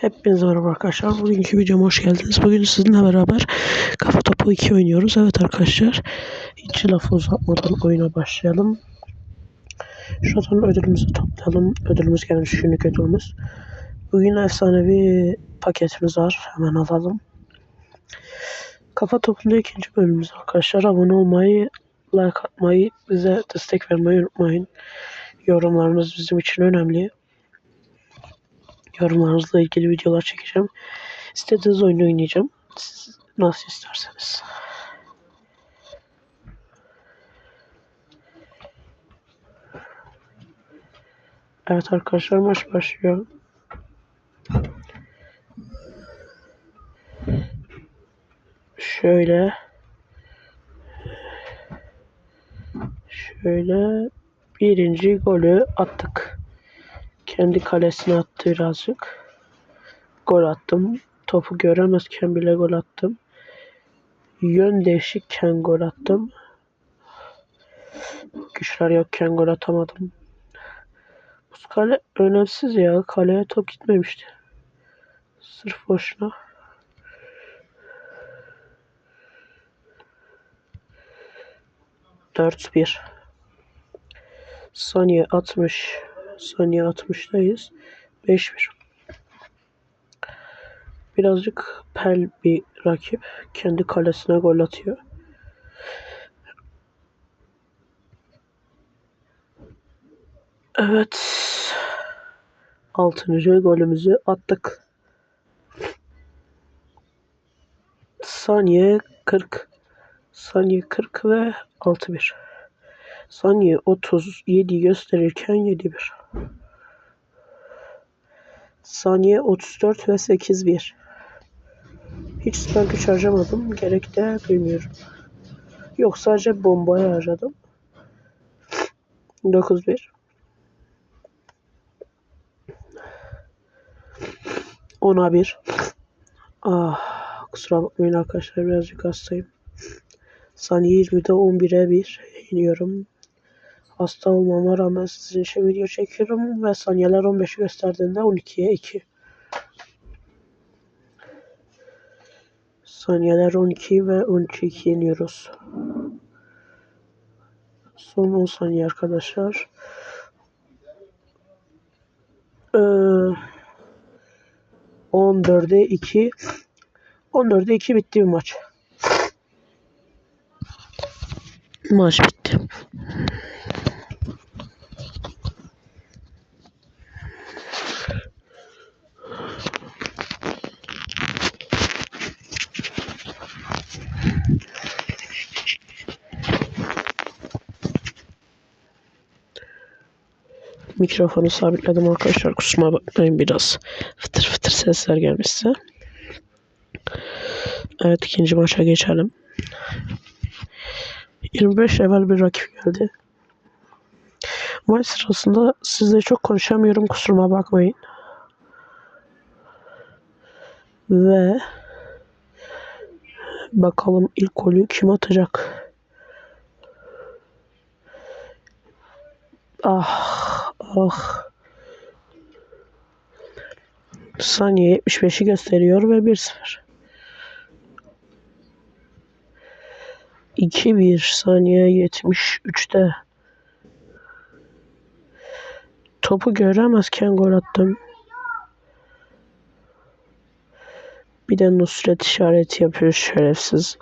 Hepinize merhaba arkadaşlar. Bugünkü videoma hoş geldiniz. Bugün sizinle beraber Kafa Topu 2 oynuyoruz. Evet arkadaşlar. Hiç lafı uzatmadan oyuna başlayalım. Şuradan ödülümüzü toplayalım. Ödülümüz gelmiş. Günlük ödülümüz. Bugün efsanevi paketimiz var. Hemen alalım. Kafa Topu'nda ikinci bölümümüz arkadaşlar. Abone olmayı, like atmayı, bize destek vermeyi unutmayın. Yorumlarınız bizim için önemli yorumlarınızla ilgili videolar çekeceğim. İstediğiniz oyunu oynayacağım. Siz nasıl isterseniz. Evet arkadaşlar maç başlıyor. Şöyle şöyle birinci golü attık. Kendi kalesine attı birazcık. Gol attım. Topu göremezken bile gol attım. Yön değişikken gol attım. Güçler yokken gol atamadım. Bu kale önemsiz ya. Kaleye top gitmemişti. Sırf boşuna. Dört bir. Saniye 60. Saniye 60'dayız. 5-1. Birazcık pel bir rakip. Kendi kalesine gol atıyor. Evet. Altıncı golümüzü attık. Saniye 40. Saniye 40 ve 6-1. Saniye 37 gösterirken 7-1. Saniye 34 ve 8-1. Hiç süper güç harcamadım. Gerek de duymuyorum. Yok sadece bombaya harcadım. 9-1. Ona bir. Ah, kusura bakmayın arkadaşlar birazcık hastayım. Saniye 20'de 11'e 1 iniyorum. Hasta olmama rağmen sizin için video çekiyorum ve saniyeler 15 gösterdiğinde 12'ye 2. Saniyeler 12 ve 13'e 2 iniyoruz. Son 10 saniye arkadaşlar. Ee, 14'e 2 14'e 2 bitti bir maç. Maç bitti. Mikrofonu sabitledim arkadaşlar. Kusura bakmayın biraz fıtır fıtır sesler gelmişse. Evet ikinci maça geçelim. 25 evvel bir rakip geldi. Maç sırasında sizle çok konuşamıyorum kusuruma bakmayın. Ve bakalım ilk golü kim atacak? Ah ah. Saniye 75'i gösteriyor ve 1-0. 2-1 saniye 73'te. Topu göremezken gol attım. Bir de Nusret işareti yapıyor şerefsiz.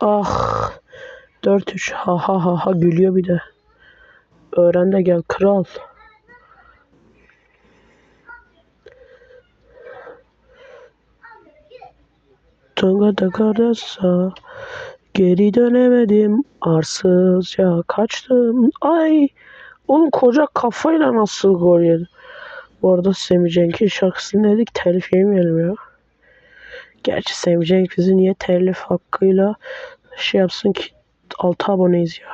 Ah. 4-3 ha ha ha ha gülüyor bir de. Öğren de gel kral. Tonga da karasa geri dönemedim. Arsızca kaçtım. Ay! Oğlum koca kafayla nasıl gol yedi? Bu arada Semih Cenk'in şarkısını dedik? Telif yemeyelim ya. Gerçi Semih Cenk bizi niye telif hakkıyla şey yapsın ki 6 aboneyiz ya.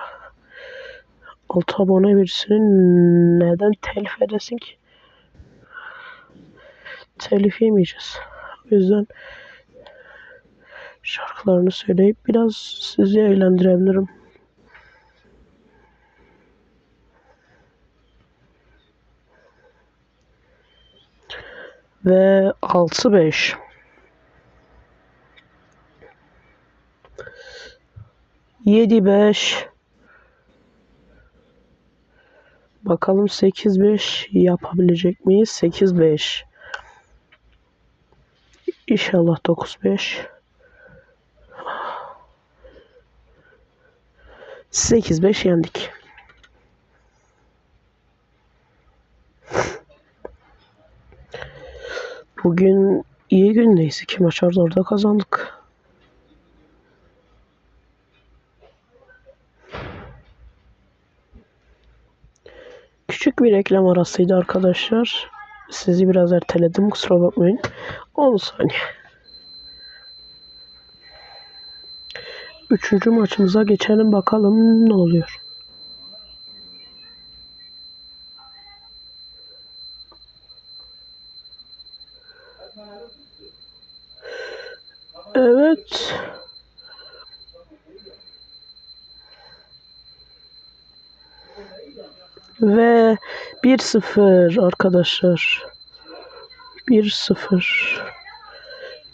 6 abone birisini neden telif edesin ki? Telif yemeyeceğiz. O yüzden şarkılarını söyleyip biraz sizi eğlendirebilirim. Ve 6-5 Yedi beş. Bakalım sekiz beş yapabilecek miyiz? Sekiz beş. İnşallah dokuz beş. Sekiz beş yendik. Bugün iyi gündeyiz. İki maç arda kazandık. Küçük bir reklam arasıydı arkadaşlar. Sizi biraz erteledim kusura bakmayın. 10 saniye. Üçüncü maçımıza geçelim bakalım ne oluyor. Evet. Ve 1-0 arkadaşlar. 1-0.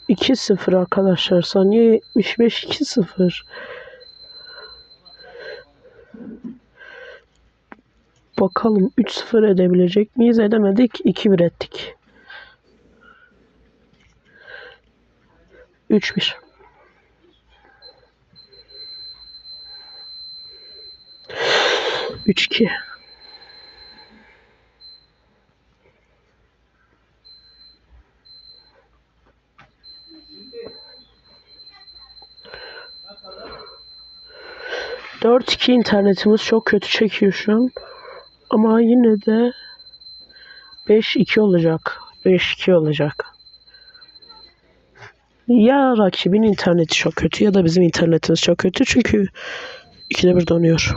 2-0 arkadaşlar. Saniye 75 2-0. Bakalım 3-0 edebilecek miyiz? Edemedik. 2-1 ettik. 3-1. Üç iki. Dört iki internetimiz çok kötü çekiyor şu an. Ama yine de 5-2 olacak. 5-2 olacak. Ya rakibin interneti çok kötü ya da bizim internetimiz çok kötü. Çünkü ikide bir donuyor.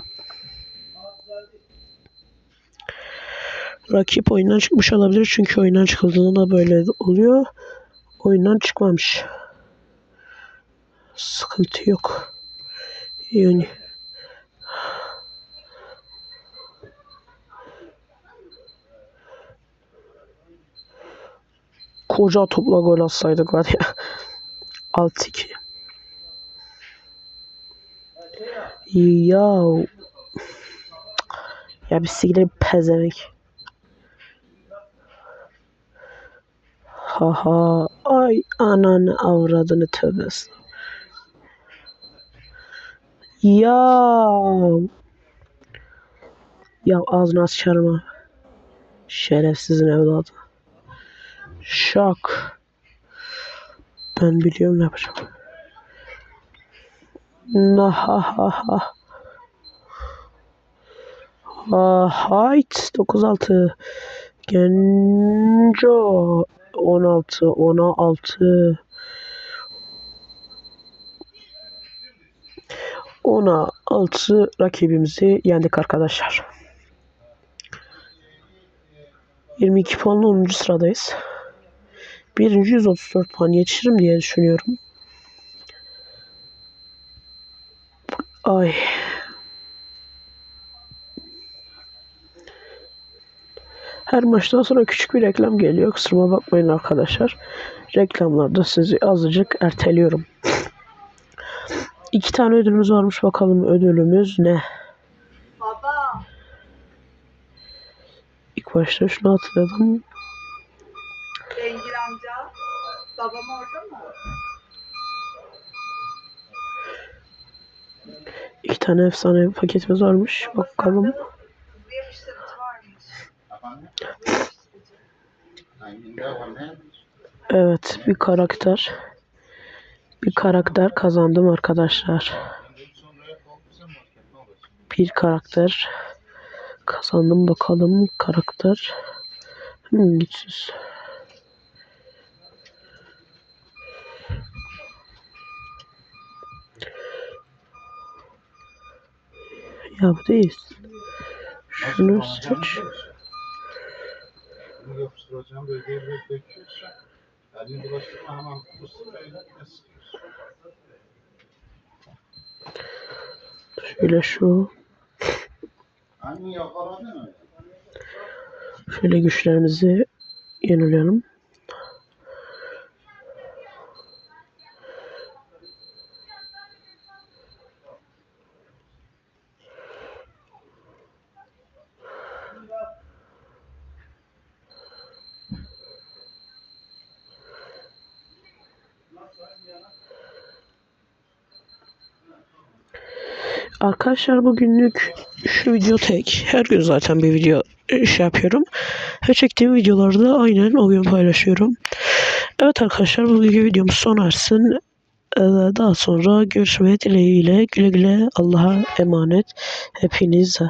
Rakip oyundan çıkmış olabilir çünkü oyundan çıkıldığında da böyle oluyor. Oyundan çıkmamış. Sıkıntı yok. Yani koca topla gol atsaydık var ya. 6-2. Ya ya bir sigara pezevenk. Haha ay ananı avradını tövbe. Ya ya ağzını açarım ha. Şerefsizin evladı. Şak. Ben biliyorum ne yapacağım. Na ha ha ha. Ha hayt 96 Genco 16 16 Ona 6 rakibimizi yendik arkadaşlar. 22 puanla 10. sıradayız. Birinci 134 puan yetişirim diye düşünüyorum. Ay. Her maçtan sonra küçük bir reklam geliyor. Kusuruma bakmayın arkadaşlar. Reklamlarda sizi azıcık erteliyorum. İki tane ödülümüz varmış. Bakalım ödülümüz ne? Baba, İlk başta şunu hatırladım. Babam orada mı? İki tane efsane paketimiz varmış. Bakalım. Evet bir karakter. Bir karakter kazandım arkadaşlar. Bir karakter kazandım bakalım karakter. Hmm, güçsüz. Ya bu değil. Şunu seç. Bunu yapıştıracağım bölgeye böyle döküyorsun. Elini bulaştırma hemen kutusu böyle yine sıkıyorsun. Şöyle şu. Şöyle güçlerimizi yenileyelim. Arkadaşlar bugünlük şu video tek. Her gün zaten bir video e, şey yapıyorum. Ve çektiğim videolarda aynen o gün paylaşıyorum. Evet arkadaşlar bugünkü videomuz sona ersin. Ee, Daha sonra görüşmeye dileğiyle güle güle Allah'a emanet hepinize.